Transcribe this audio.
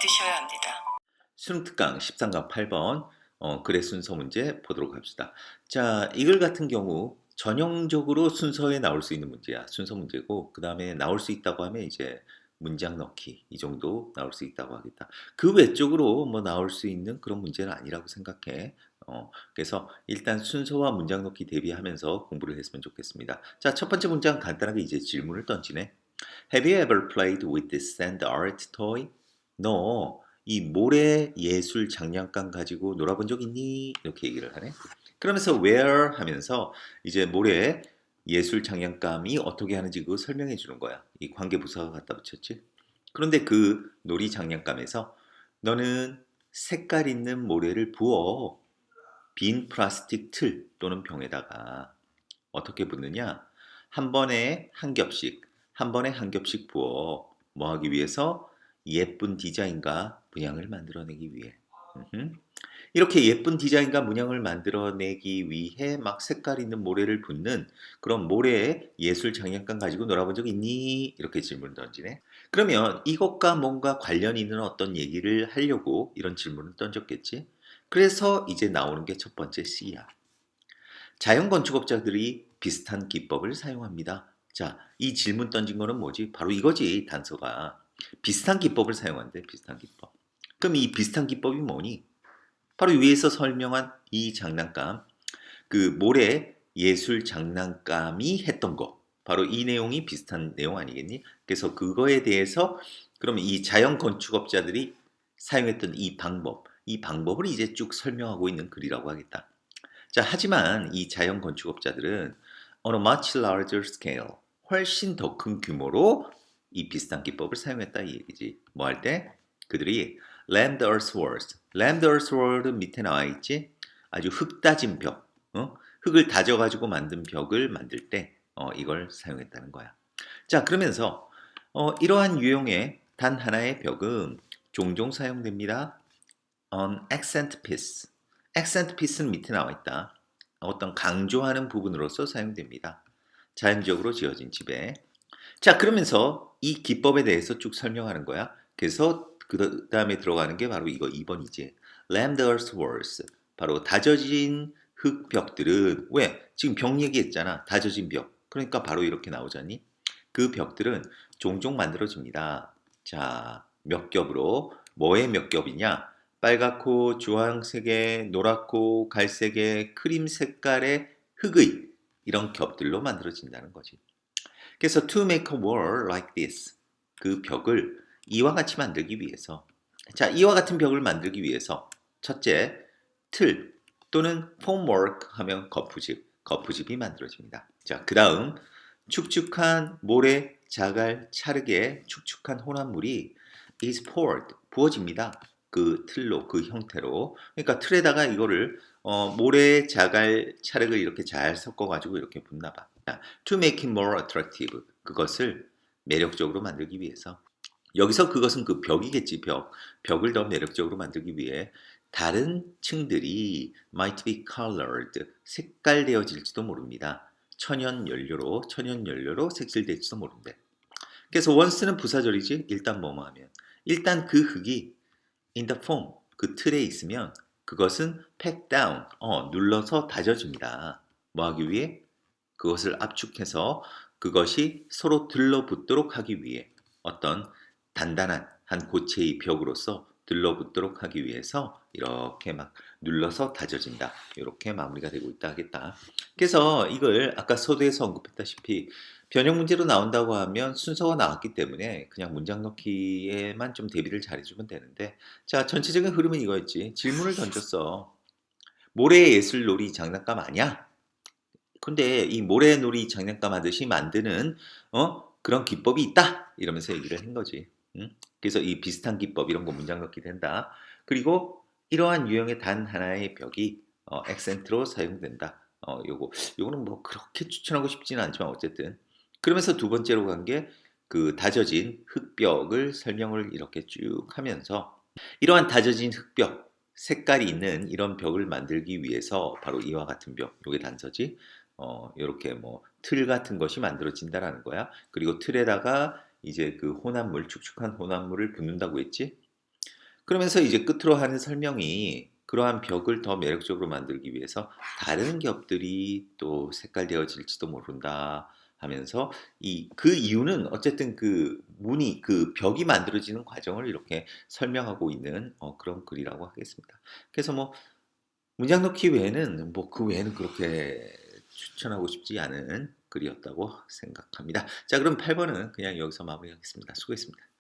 믿으셔야 합니다. 수능 특강 13강 8번 어, 글의 순서 문제 보도록 합시다. 자, 이글 같은 경우 전형적으로 순서에 나올 수 있는 문제야. 순서 문제고 그 다음에 나올 수 있다고 하면 이제 문장 넣기 이 정도 나올 수 있다고 하겠다. 그 외적으로 뭐 나올 수 있는 그런 문제는 아니라고 생각해. 어, 그래서 일단 순서와 문장 넣기 대비하면서 공부를 했으면 좋겠습니다. 자, 첫 번째 문장 간단하게 이제 질문을 던지네. Have you ever played with this sand art toy? 너 이 모래 예술 장난감 가지고 놀아본 적 있니? 이렇게 얘기를 하네. 그러면서 where 하면서 이제 모래 예술 장난감이 어떻게 하는지 그거 설명해 주는 거야. 이 관계 부사가 갖다 붙였지. 그런데 그 놀이 장난감에서 너는 색깔 있는 모래를 부어 빈 플라스틱 틀 또는 병에다가 어떻게 붓느냐? 한 번에 한 겹씩, 한 번에 한 겹씩 부어 뭐 하기 위해서 예쁜 디자인과 문양을 만들어내기 위해. 이렇게 예쁜 디자인과 문양을 만들어내기 위해 막 색깔 있는 모래를 붓는 그런 모래 예술 장난감 가지고 놀아본 적 있니? 이렇게 질문 던지네. 그러면 이것과 뭔가 관련 있는 어떤 얘기를 하려고 이런 질문을 던졌겠지. 그래서 이제 나오는 게 첫 번째 C야. 자연 건축업자들이 비슷한 기법을 사용합니다. 자, 이 질문 던진 거는 뭐지? 바로 이거지, 단서가. 비슷한 기법을 사용한대, 비슷한 기법. 그럼 이 비슷한 기법이 뭐니? 바로 위에서 설명한 이 장난감, 그 모래 예술 장난감이 했던 거. 바로 이 내용이 비슷한 내용 아니겠니? 그래서 그거에 대해서 그러면 이 자연 건축업자들이 사용했던 이 방법, 이 방법을 이제 쭉 설명하고 있는 글이라고 하겠다. 자, 하지만 이 자연 건축업자들은 on a much larger scale, 훨씬 더 큰 규모로 이 비슷한 기법을 사용했다 이 얘기지. 뭐 할 때? 그들이 rammed earthworks, rammed earthworks 밑에 나와 있지? 아주 흙 다진 벽, 어? 흙을 다져 가지고 만든 벽을 만들 때 어, 이걸 사용했다는 거야. 자, 그러면서 어, 이러한 유형의 단 하나의 벽은 종종 사용됩니다. on accent piece. accent piece는 밑에 나와 있다. 어떤 강조하는 부분으로서 사용됩니다. 자연적으로 지어진 집에. 자, 그러면서 이 기법에 대해서 쭉 설명하는 거야. 그래서 그 다음에 들어가는 게 바로 이거 2번이지. Rammed earthworks. 바로 다져진 흙벽들은 왜? 지금 벽 얘기했잖아. 다져진 벽. 그러니까 바로 이렇게 나오잖니? 그 벽들은 종종 만들어집니다. 자, 몇 겹으로 뭐의 몇 겹이냐? 빨갛고 주황색의 노랗고 갈색의 크림 색깔의 흙의 이런 겹들로 만들어진다는 거지. 그래서 to make a wall like this 그 벽을 이와 같이 만들기 위해서 자 이와 같은 벽을 만들기 위해서 첫째 틀 또는 formwork 하면 거푸집 거푸집이 만들어집니다. 자그 다음 축축한 모래 자갈 찰흙의 축축한 혼합물이 is poured 부어집니다. 그 틀로 그 형태로 그러니까 틀에다가 이거를 어, 모래 자갈 찰흙을 이렇게 잘 섞어 가지고 이렇게 붓나 봐. To make it more attractive 그것을 매력적으로 만들기 위해서 여기서 그것은 그 벽이겠지 벽 벽을 더 매력적으로 만들기 위해 다른 층들이 might be colored 색깔되어질지도 모릅니다. 천연 연료로 천연 연료로 색칠될지도 모른대. 그래서 once는 부사절이지 일단 뭐뭐 하면 일단 그 흙이 in the form 그 틀에 있으면 그것은 pack down 어, 눌러서 다져집니다. 뭐 하기 위해 그것을 압축해서 그것이 서로 들러붙도록 하기 위해 어떤 단단한 한 고체의 벽으로서 들러붙도록 하기 위해서 이렇게 막 눌러서 다져진다. 이렇게 마무리가 되고 있다 하겠다. 그래서 이걸 아까 서두에서 언급했다시피 변형 문제로 나온다고 하면 순서가 나왔기 때문에 그냥 문장 넣기에만 좀 대비를 잘해주면 되는데 자 전체적인 흐름은 이거였지 질문을 던졌어 모래 예술놀이 장난감 아니야? 근데 이 모래놀이 장난감 하듯이 만드는 어 그런 기법이 있다 이러면서 얘기를 한 거지. 응? 그래서 이 비슷한 기법 이런 거 문장 넣기 된다. 그리고 이러한 유형의 단 하나의 벽이 어, 액센트로 사용된다. 어, 요거 요거는 뭐 그렇게 추천하고 싶지는 않지만 어쨌든 그러면서 두 번째로 간 게 그 다져진 흙벽을 설명을 이렇게 쭉 하면서 이러한 다져진 흙벽 색깔이 있는 이런 벽을 만들기 위해서 바로 이와 같은 벽, 요게 단서지. 어, 이렇게 뭐 틀 같은 것이 만들어진다라는 거야. 그리고 틀에다가 이제 그 혼합물, 축축한 혼합물을 붓는다고 했지. 그러면서 이제 끝으로 하는 설명이 그러한 벽을 더 매력적으로 만들기 위해서 다른 겹들이 또 색깔되어질지도 모른다 하면서 이 그 이유는 어쨌든 그 문이 그 벽이 만들어지는 과정을 이렇게 설명하고 있는 어, 그런 글이라고 하겠습니다. 그래서 뭐 문장 넣기 외에는 뭐 그 외에는 그렇게 추천하고 싶지 않은 글이었다고 생각합니다. 자, 그럼 8번은 그냥 여기서 마무리하겠습니다. 수고했습니다.